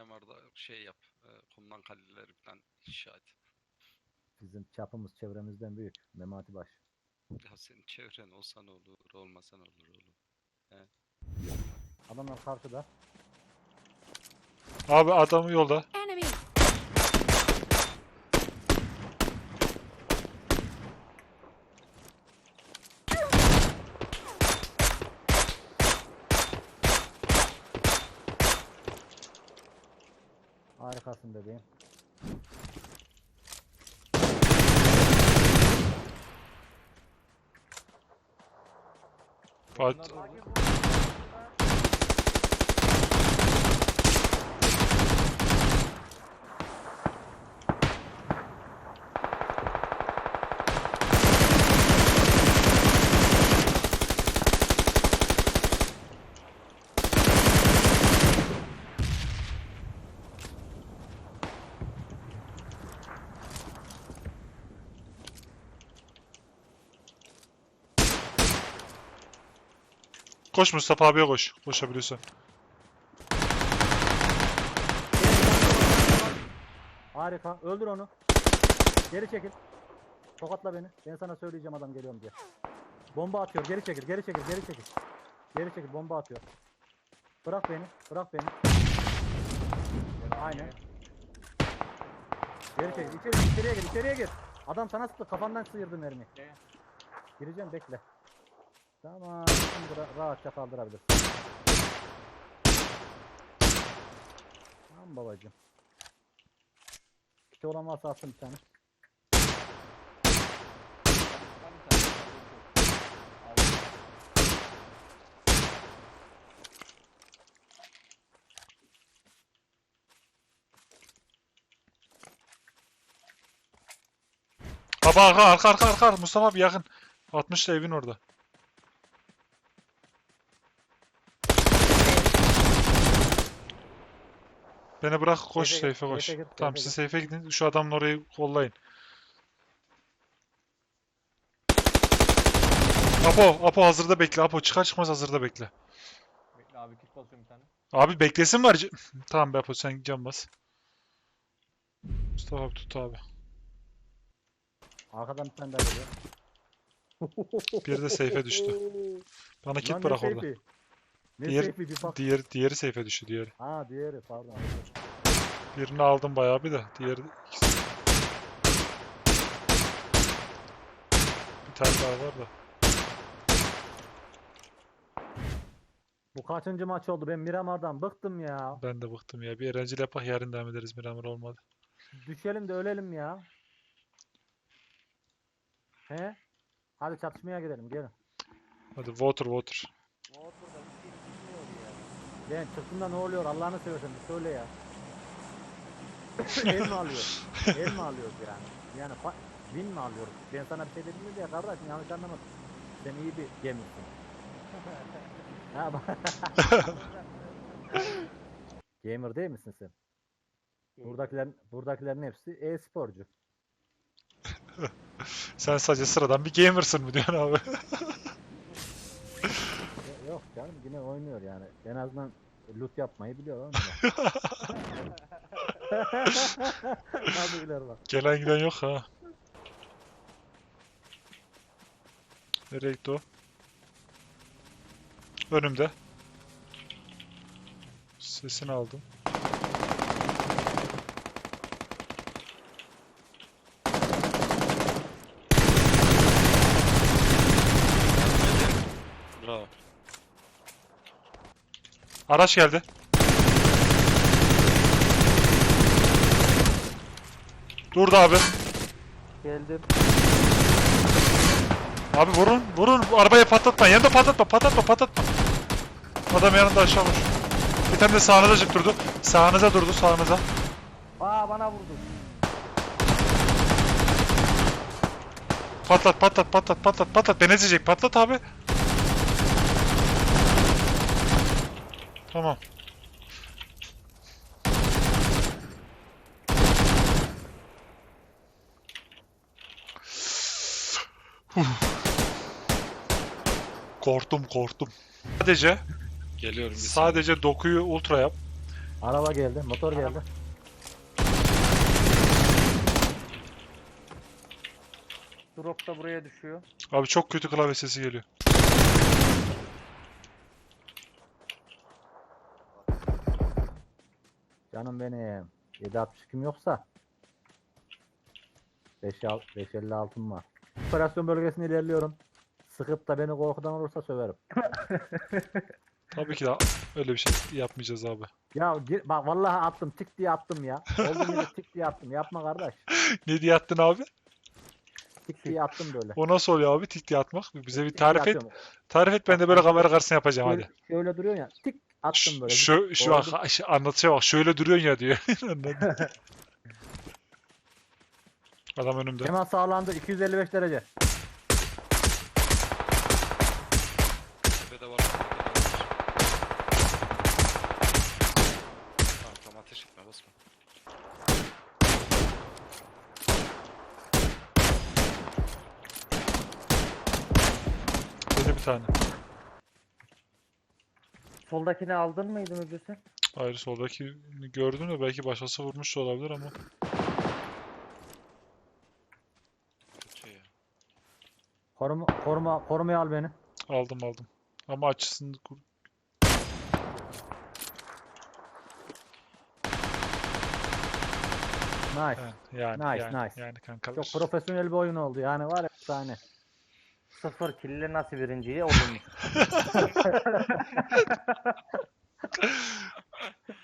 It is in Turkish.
yamarda şey yap. E, kumdan kaleleri falan inşa et. Bizim çapımız çevremizden büyük. Memati Baş. Ya senin çevren olsa ne olur, olmasa ne olur oğlum. Adamlar karşıda. Abi adam yolda. Harikasın bebeğim. Fatih, koş Mustafa abiye koş. Koşabiliyorsan. Harika. Öldür onu. Geri çekil. Tokatla beni. Ben sana söyleyeceğim adam geliyorum diye. Bomba atıyor. Geri çekil. Geri çekil. Geri çekil. Geri çekil. Bomba atıyor. Bırak beni. Bırak beni. Aynen. Geri çekil. İçeri, içeriye gir. İçeriye gir. Adam sana sıktı. Kafandan sıyırdı mermi. Gireceğim bekle. Tamam. Ra- rahatça kaldırabilirsin. Tamam babacığım. İşte olan varsa atsın bir tane. Baba arka arka arka arka. Mustafa abi yakın. 60 da evin orada. Beni bırak koş gir, safe'e koş. safe'e gir, Tamam safe'e siz safe'e gidin. Şu adamın orayı kollayın. Apo, Apo hazırda bekle. Apo çıkar çıkmaz hazırda bekle. Bekle abi kit basıyorum bir tane. Abi beklesin var. Tamam be Apo sen can bas. Mustafa abi tut abi. Arkadan bir tane daha geliyor. Bir de safe'e düştü. Bana Lan kit ne bırak orada. safe'i? Ne Diğer- safe'i bir bak. Diğeri, diğeri safe'e düştü diğeri. Ha diğeri pardon. Birini aldım bayağı bir de. Diğeri Bir tane daha var da. Bu kaçıncı maç oldu? Ben Miramar'dan bıktım ya. Ben de bıktım ya. Bir eğlenceli yapak yarın devam ederiz. Miramar olmadı. Düşelim de ölelim ya. He? Hadi çatışmaya gidelim gelin. Hadi water water. Şey bilmiyor ya. Ben çıktığında ne oluyor Allah'ını seversen bir söyle ya. El mi alıyor? El mi alıyoruz yani? Yani win mi alıyoruz? Ben sana bir şey dedim mi diye kardeşim yanlış anlamadım. Sen iyi bir gemisin. ha bak. Gamer değil misin sen? Buradakilerin, buradakilerin hepsi e-sporcu. Sen sadece sıradan bir gamersın mı diyorsun abi? Yo- Yok canım yine oynuyor yani. En azından loot yapmayı biliyor oğlum. Hadi. Gelen giden yok ha. Nereye gitti o? Önümde. Sesini aldım. Araç geldi. Durdu abi. Geldim. Abi vurun, vurun. Arabayı patlatma. Yanında patlatma, patlatma, patlatma. Adam yanında aşağı vur. Bir tane de sağınıza çık durdu. Sağınıza durdu, sağınıza. Aa bana vurdu. Patlat, patlat, patlat, patlat, patlat. Beni ezecek. Patlat abi. Tamam. Korktum, korktum. Sadece Geliyorum bir. Sadece dokuyu ultra yap. Araba geldi, motor geldi. Drop da buraya düşüyor. Abi çok kötü klavye sesi geliyor. Canım benim. 762 yoksa 5 556'm var. Operasyon bölgesine ilerliyorum. Sıkıp da beni korkudan olursa söverim. Tabii ki de öyle bir şey yapmayacağız abi. Ya gir- bak vallahi attım tik diye attım ya. Olduğum yere tik diye attım. Yapma kardeş. Ne diye attın abi? Tik diye attım böyle. O nasıl oluyor abi tik diye atmak? Bize bir Tik diye tarif et. atıyorum. Tarif et ben de böyle kamera karşısına yapacağım Şöyle, hadi. şöyle duruyor ya. Tik attım böyle. Şu, şu an anlatışa bak şöyle duruyorsun ya diyor. Adam önümde. Hemen sağlandı 255 derece. Tepede var. tepede var. Tamam tamam ateş etme basma. Dedi bir tane. Soldakini aldın mıydı Müdür? Hayır soldaki gördüm de belki başkası vurmuş olabilir ama. Kötü ya. Koruma, koruma, korumaya al beni. Aldım aldım. Ama açısını kur... Nice. He, Yani, Nice, yani, nice. yani kankalar. Çok profesyonel bir oyun oldu yani var ya bir tane. 0 kille nasıl birinciliği olunmuş.